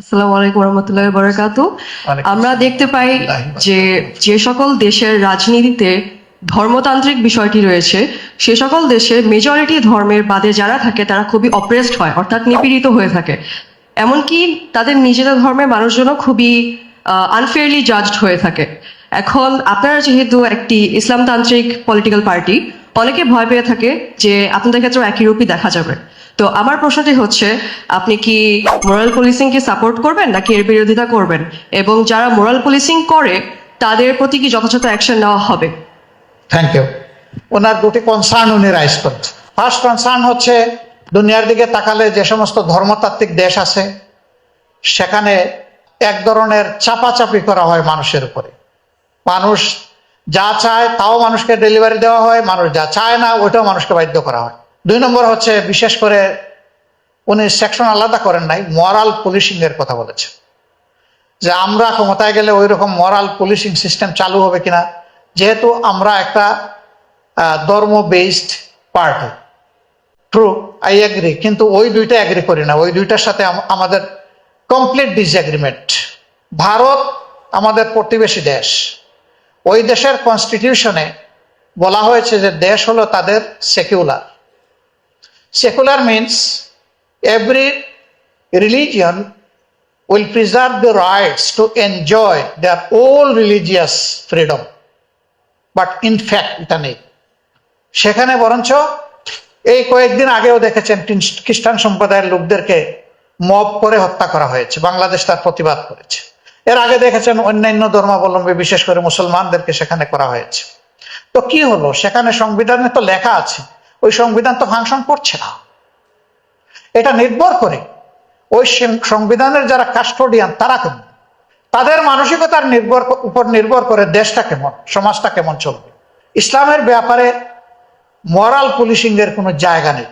আসসালামু আলাইকুম রহমতুল্লাহ বরাকাত। আমরা দেখতে পাই যে যে সকল দেশের রাজনীতিতে ধর্মতান্ত্রিক বিষয়টি রয়েছে সে সকল দেশে মেজরিটি ধর্মের বাদে যারা থাকে তারা খুবই অপ্রেসড হয় অর্থাৎ নিপীড়িত হয়ে থাকে। এমনকি তাদের নিজেদের ধর্মের মানুষজনও খুবই আনফেয়ারলি জাজড হয়ে থাকে। এখন আপনারা যেহেতু একটি ইসলামতান্ত্রিক পলিটিক্যাল পার্টি অনেকে ভয় পেয়ে থাকে যে আপনাদের ক্ষেত্রেও একই রূপই দেখা যাবে। তো আমার প্রশ্নটি হচ্ছে, আপনি কি মোরাল পুলিশিংকে সাপোর্ট করবেন নাকি এর বিরোধিতা করবেন? এবং যারা মোরাল পুলিশিং করে, তাদের প্রতি কি যথাযথ অ্যাকশন নেওয়া হবে? থ্যাংক ইউ ওনার দুটি কনসার্ন উনি রাইজ করেছেন ফার্স্ট কনসার্ন হচ্ছে, দুনিয়ার দিকে তাকালে যে সমস্ত ধর্মতাত্ত্বিক দেশ আছে, সেখানে এক ধরনের চাপাচাপি করা হয় মানুষের উপরে। মানুষ যা চায়, তাও মানুষকে ডেলিভারি দেওয়া হয়, মানুষ যা চায় না, ওইটাও মানুষকে বাধ্য করা হয়। দুই নম্বর হচ্ছে, বিশেষ করে উনি সেকশন আলাদা করেন নাই মরাল পুলিশিং এর কথা বলেছেন। যে আমরা ক্ষমতায় গেলে ওই রকম মরাল পুলিশিং সিস্টেম চালু হবে কিনা, যেহেতু আমরা একটা ধর্ম based party true I agree কিন্তু ওই দুইটা এগ্রি করি না। ওই দুইটার সাথে আমাদের কমপ্লিট ডিসএগ্রিমেন্ট ভারত আমাদের প্রতিবেশী দেশ। ওই দেশের কনস্টিটিউশনে বলা হয়েছে যে দেশ হলো তাদের secular secular means every religion will preserve the rights to enjoy their own religious freedom. But in fact, এটা নেই। সেখানে বরঞ্চ এই কয়েকদিন আগেও দেখেছেন খ্রিস- খ্রিস্টান সম্প্রদায়ের লোকদেরকে মব করে হত্যা করা হয়েছে। বাংলাদেশ তার প্রতিবাদ করেছে। এর আগে দেখেছেন অন্যান্য ধর্মাবলম্বী বিশেষ করে মুসলমানদেরকে সেখানে করা হয়েছে। তো কি হলো? সেখানে সংবিধানে তো লেখা আছে ওই সংবিধান তো ফাংশন করছে না। এটা নির্ভর করে ওই সংবিধানের যারা কাস্টোডিয়ান, তারা কেমন? তাদের মানসিকতার নির্ভর উপর নির্ভর করে দেশটা কেমন, সমাজটা কেমন চলবে। ইসলামের ব্যাপারে মরাল পুলিশিং এর কোনো জায়গা নেই।